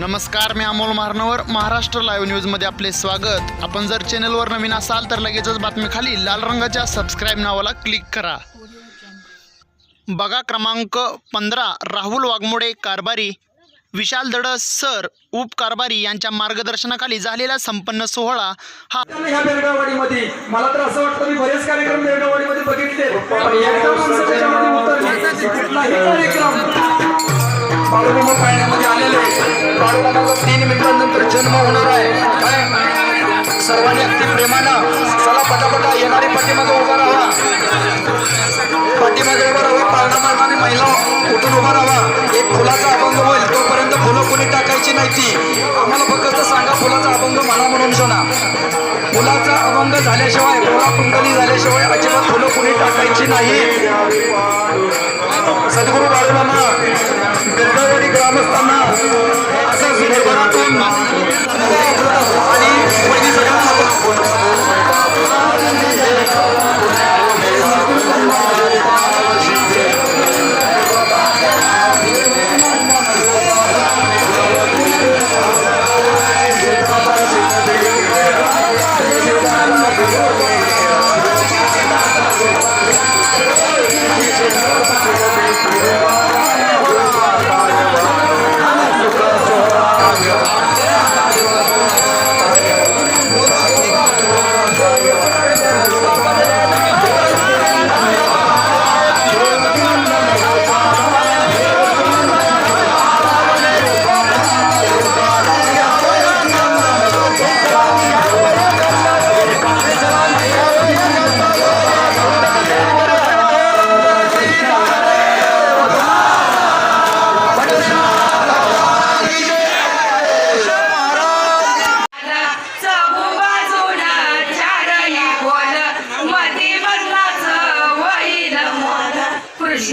नमस्कार मी अमोल महारनवर महाराष्ट्र लाईव्ह न्यूजमध्ये आपले स्वागत आपण जर चॅनलवर नवीन असाल तर लगेचच बातमी खाली लाल रंगाच्या सबस्क्राईब नावाला क्लिक करा बघा क्रमांक पंधरा राहुल वाघमोडे कारभारी विशाल दडस सर उपकारभारी यांच्या मार्गदर्शनाखाली झालेला संपन्न सोहळा हा ह्या मला तर असं वाटतं मी बरेच कार्यक्रम बेळगाववाडीमध्ये बघितले पण एकदा माणसं त्याच्यामध्ये उतरली कुठलाही कार्यक्रम पाळण्यामध्ये आलेले बाळूमामाचा तीन मिनिटांनंतर जन्म होणार आहे. काय? सर्वांनी अगदी प्रेमानं चला पटापटा येणारी पाठीमागे उभा राहा. पाठीमागे उभा राहा पाळणा मारणारी महिला उठून उभा राहा. एक फुलाचा अभंग होईल तोपर्यंत फुलं कोणी टाकायची नाही ती. आम्हाला फक्त सांगा फुलाचा अभंग म्हणा म्हणून शोना. फुलाचा अभंग झाल्याशिवाय फुला कुंडली झाल्याशिवाय अजिबात फुलं कुणी टाकायची नाही. सद्गुरू बाळूमामा गंगावाडी ग्रामस्थांना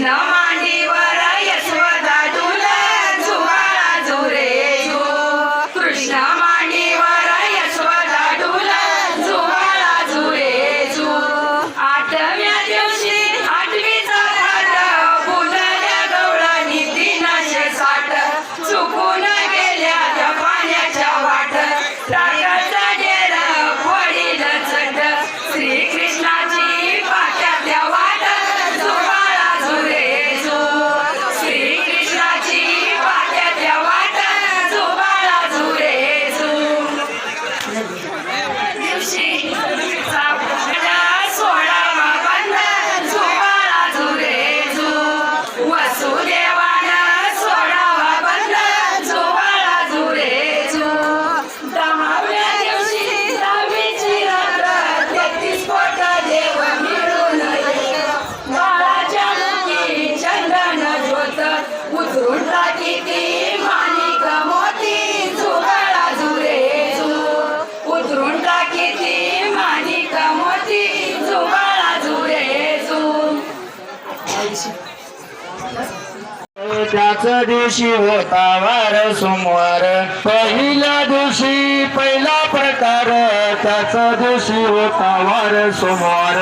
कृष्ण त्याच दिवशी होता वार सोमवार. पहिल्या दिवशी पहिला प्रकार त्याच दिवशी होता वार सोमवार.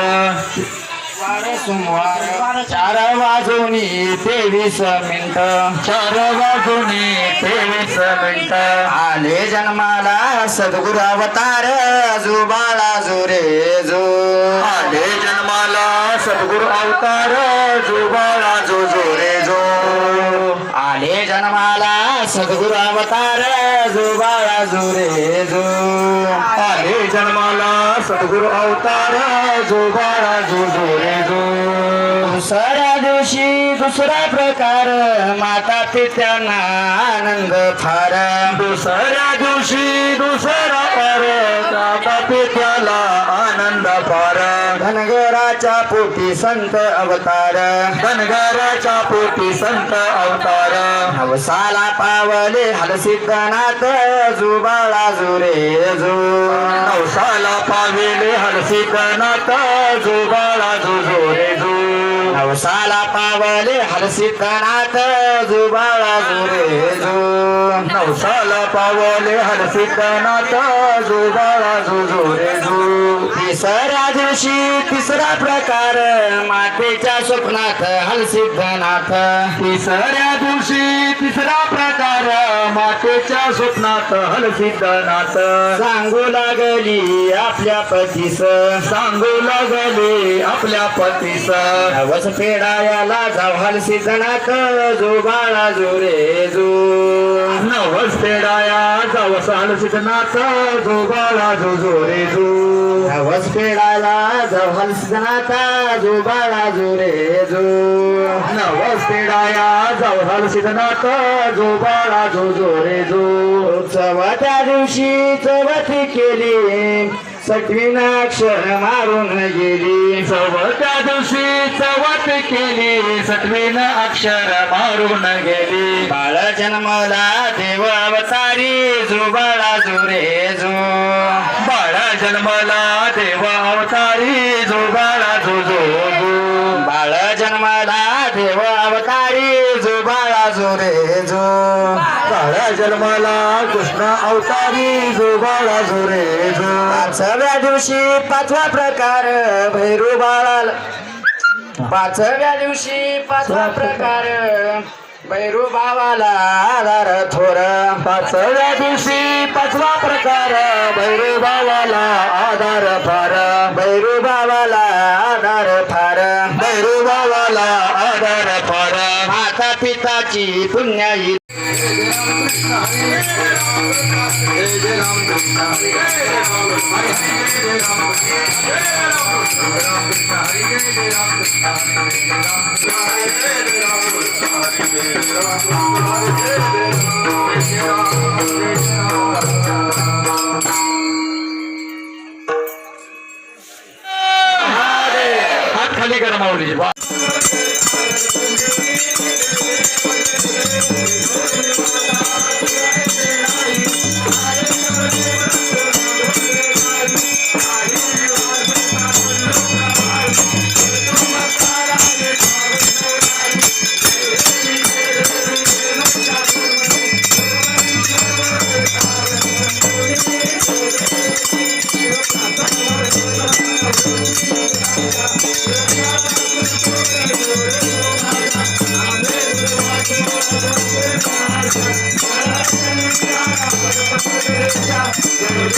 वार सोमवार. चार वाजूनी तेवीस मिनिट. चार वाजूनी तेवीस मिनिट. आले जन्माला सद्गुरु अवतार जुबाळा जुरे जो आले जन्माला सद्गुरु अवतार जुबाळा जो जो रे आले जन्माला सद्गुरु अवतार जुबाळा जो रे जो. आले जन्माला सद्गुरु अवतार जुबाळा जो जो रे जो. दुसऱ्या दिवशी दुसरा प्रकार माता पित्यांना आनंद फार. दुसऱ्या दिवशी दुसरा पर माता पित्याला आनंद फार. धनगराच्या पोटी संत अवतार. धनगराच्या पोटी संत अवतार. साला पावले हलसिद्धनाथ जुबाळा जुरे जु साला पावले हलसिद्धनाथ जुबाळा जुजोरे जु. नवसाला पावले हलसिद्धनाथ जुबाळा जुरे जु. नवसाला पावले हरसिद्धनाथ जुबाळा बाळा रे जो. तिसऱ्या दिवशी तिसरा प्रकार मातेच्या स्वप्नात हलसिद्धनाथ तिसऱ्या दिवशी तिसरा प्रकार मातेच्या स्वप्नात हलसिद्धनाथ सांगू लागली आपल्या पतीस. सांगू लागली आपल्या पतीस. नवस फेडायाला जाव हलसिद्धनाथ जो बाळा जो रे जो. नवस फेडाया जावस हलसिद्धनाथ जो बाळा जो जो. रे जो नवस फेडायला जो बाळा जो रे जो. नवस फेडाया जाव हलसिद्धनाथ जो बाळा जो जो. रे जो दिवशी चवथी केली. सटवीन अक्षर मारून गेली. चवथ्या दिवशी चवथ केली. सटवीन अक्षर मारून गेली. बाळ जन्मला देव अवतारी जो बाळा जो रे जो. बाळ जन्मला देव अवतारी जो बाळा जो जो. बाळ जन्मला देव जो रे जो. बाळ जन्माला कृष्ण अवतारी जो बाळा जो रे जो. पाचव्या दिवशी पाचवा प्रकार भैरू बाळाला. पाचव्या दिवशी पाचवा प्रकार भैरू भावाला आधार थोर. पाचव्या दिवशी पाचवा प्रकार भैरू भावाला आधार फार. भैरू भावाला आधार फार. भैरू भावाला माझ्या पिताची पुण्याई. हात खाली करा माऊली Thank you. Thank you.